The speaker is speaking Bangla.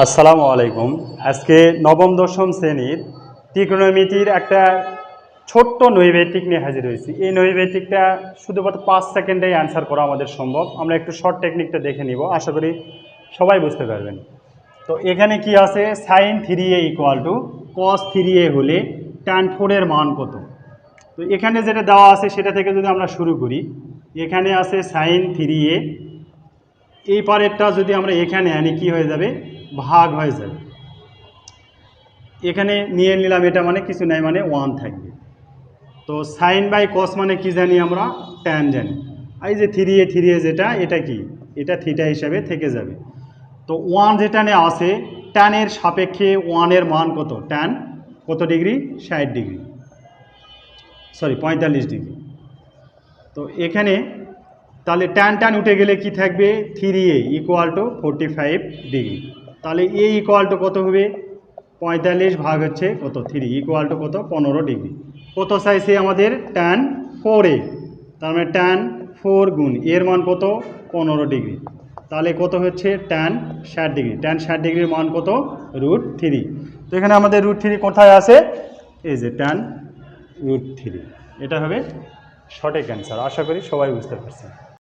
আসসালামু আলাইকুম। আজকে নবম, দশম শ্রেণির ত্রিকোণমিতির একটা ছোট্ট নৈবেতিক নিয়ে হাজির হয়েছি। এই নৈবেতিকটা শুধুমাত্র পাঁচ সেকেন্ডে অ্যান্সার করা আমাদের সম্ভব। আমরা একটু শর্ট টেকনিকটা দেখে নিব। আশা করি সবাই বুঝতে পারবেন। তো এখানে কি আছে? Sine three A equal to cos three A হলে ট্যান ফোরের মান কত? তো এখানে যেটা দেওয়া আছে সেটা থেকে যদি আমরা শুরু করি, এখানে আছে সাইন থ্রি এ এই পারেরটা যদি আমরা এখানে আনি, কি হয়ে যাবে? ভাগ হয়ে যাবে এখানে নিয়ে নিলাম এটা মানে কিছু নাই মানে ওয়ান থাকবে। তো সাইন বাই কস মানে কি জানি আমরা? ট্যান জানি। এই যে থ্রি এ থ্রি এ যেটা, এটা কি? এটা থিটা হিসাবে থেকে যাবে। তো ওয়ান যেটা নিয়ে আসে ট্যানের সাপেক্ষে ওয়ানের মান কত? ট্যান কত ডিগ্রি ষাট ডিগ্রি সরি পঁয়তাল্লিশ ডিগ্রি তো এখানে তাহলে ট্যান ট্যান উঠে গেলে কি থাকবে? Three A equal to forty five degree তাহলে এ ইকুয়াল টু কত হবে? পঁয়তাল্লিশ ভাগ হচ্ছে কত? থ্রি ইকুয়াল টু কত? পনেরো ডিগ্রি কত চাইছে আমাদের ট্যান ফোর এ? তার মানে ট্যান ফোর গুণ, এর মান কত? পনেরো ডিগ্রি তাহলে কত হচ্ছে? ট্যান ষাট ডিগ্রি ট্যান ষাট ডিগ্রির মান কত? রুট থ্রি তো এখানে আমাদের রুট থ্রি কোথায় আছে? এই যে ট্যান রুট থ্রি এটা হবে সঠিক অ্যান্সার আশা করি সবাই বুঝতে পারছেন।